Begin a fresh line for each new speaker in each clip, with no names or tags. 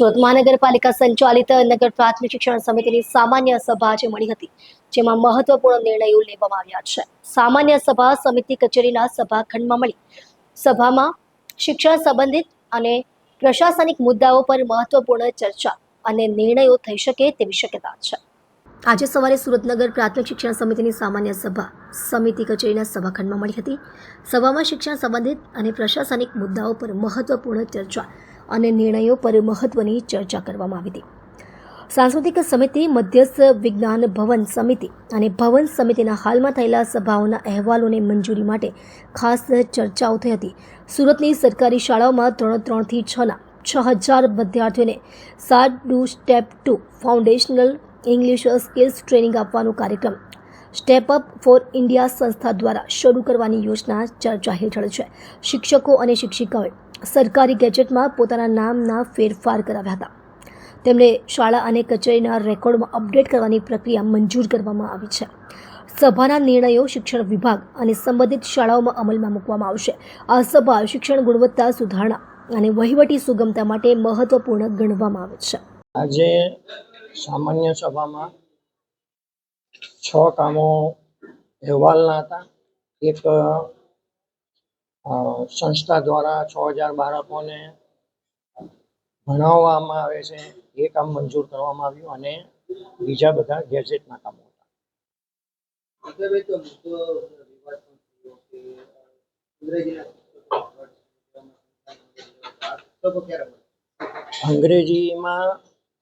સુરત મહાનગરપાલિકા સંચાલિત નગર પ્રાથમિક શિક્ષણ સમિતિની સામાન્ય સભા આજે મળી હતી, જેમાં મહત્વપૂર્ણ નિર્ણયો લેવામાં આવ્યા છે. સામાન્ય સભા સમિતિ કચેરીના સભાખંડમાં મળી. સભામાં શિક્ષણ સંબંધિત અને પ્રશાસનિક મુદ્દાઓ પર મહત્વપૂર્ણ ચર્ચા અને નિર્ણયો થઈ શકે તેવી શક્યતા છે. આજે સવારે સુરતનગર પ્રાથમિક શિક્ષણ સમિતિની સામાન્ય સભા સમિતિ કચેરીના સભાખંડમાં મળી હતી. સભામાં શિક્ષણ સંબંધિત અને પ્રશાસનિક મુદ્દાઓ પર મહત્વપૂર્ણ ચર્ચા અને નિર્ણયો પર મહત્વની ચર્ચા કરવામાં આવી હતી. સાંસ્કૃતિક સમિતિ, મધ્યસ્થ વિજ્ઞાન ભવન સમિતિ અને ભવન સમિતિના હાલમાં થયેલા સભાઓના અહેવાલોને મંજૂરી માટે ખાસ ચર્ચાઓ થઈ હતી. સુરતની સરકારી શાળાઓમાં ધોરણ ત્રણથી છના છ હજાર વિદ્યાર્થીઓને સાત do step to foundational English skills training આપવાનો કાર્યક્રમ સ્ટેપ અપ ફોર ઇન્ડિયા સંસ્થા દ્વારા શરૂ કરવાની યોજના ચર્ચા હેઠળ છે. શિક્ષકો અને શિક્ષિકાઓએ સરકારી ગેજેટમાં પોતાના નામના ફેરફાર કરાવ્યા હતા. તેમણે શાળા અને કચેરીના રેકોર્ડમાં અપડેટ કરવાની પ્રક્રિયા મંજૂર કરવામાં આવી છે. સભાના નિર્ણયો શિક્ષણ વિભાગ અને સંબંધિત શાળાઓમાં અમલમાં મૂકવામાં આવશે. આ સભા શિક્ષણ ગુણવત્તા સુધારણા અને વહીવટી સુગમતા માટે મહત્વપૂર્ણ ગણવામાં આવે છે.
આજે સામાન્ય સભામાં છ કામો અહેવાલના હતા. એક સંસ્થા દ્વારા છ હજાર બાળકોને ભણાવવામાં આવે છે એ કામ મંજૂર કરવામાં આવ્યું અને બીજા બધા ગેજેટના કામો હતા. અંગ્રેજીમાં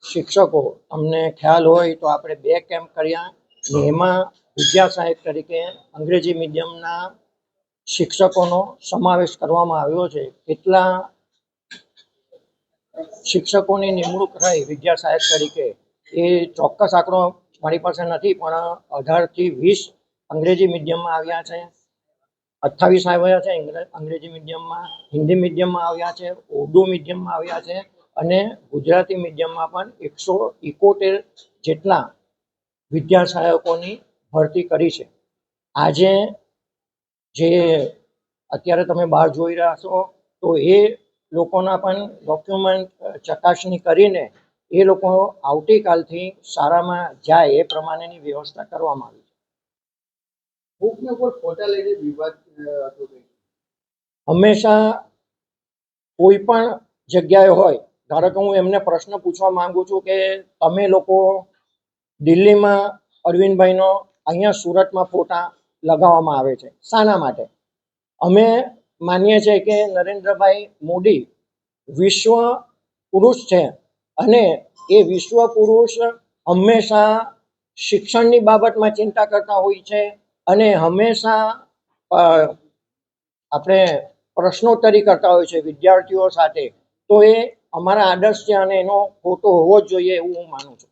શિક્ષકો તમને ખ્યાલ હોય તો આપણે બે કેમ્પ કર્યા. એમાં વિદ્યા સહાયક તરીકે અંગ્રેજી મીડિયમના શિક્ષકોનો સમાવેશ કરવામાં આવ્યો છે. કેટલા શિક્ષકોની નિમણૂક થઈ વિદ્યા સહાયક તરીકે? એ ચોક્કસ આંકડો મારી પાસે નથી, પણ અઢારથી વીસ અંગ્રેજી મીડિયમમાં આવ્યા છે. અઠ્ઠાવીસ આવ્યા છે અંગ્રેજી મીડિયમમાં, હિન્દી મીડિયમમાં આવ્યા છે, ઉર્દુ મીડિયમમાં આવ્યા છે અને ગુજરાતી મીડિયમમાં પણ એકસો ઇકોતેર જેટલા વિદ્યા સહાયકોની ભરતી કરી છે. આજે જે અત્યારે તમે બહાર જોઈ રહ્યા છો તો એ લોકોના પણ ડોક્યુમેન્ટ ચકાસણી કરીને એ લોકો આવતીકાલથી શાળામાં જાય એ પ્રમાણેની વ્યવસ્થા કરવામાં આવી છે
બુકને ઉપર ફોટા લઈને વિવાદ.
હંમેશા કોઈ પણ જગ્યાએ હોય ધારો કે હું એમને પ્રશ્ન પૂછવા માંગુ છું કે તમે લોકો દિલ્હીમાં અરવિંદભાઈનો અહીંયા સુરતમાં ફોટા લગાવવામાં આવે છે. શાના માટે? અમે માનીએ છીએ કે નરેન્દ્રભાઈ મોદી વિશ્વ પુરુષ છે અને એ વિશ્વ પુરુષ હંમેશા શિક્ષણની બાબતમાં ચિંતા કરતા હોય છે અને હંમેશા આપણે પ્રશ્નોત્તરી કરતા હોય છે વિદ્યાર્થીઓ સાથે. તો એ અમારા આદર્શ છે અને એનો ફોટો હોવો જ જોઈએ એવું હું માનું છું.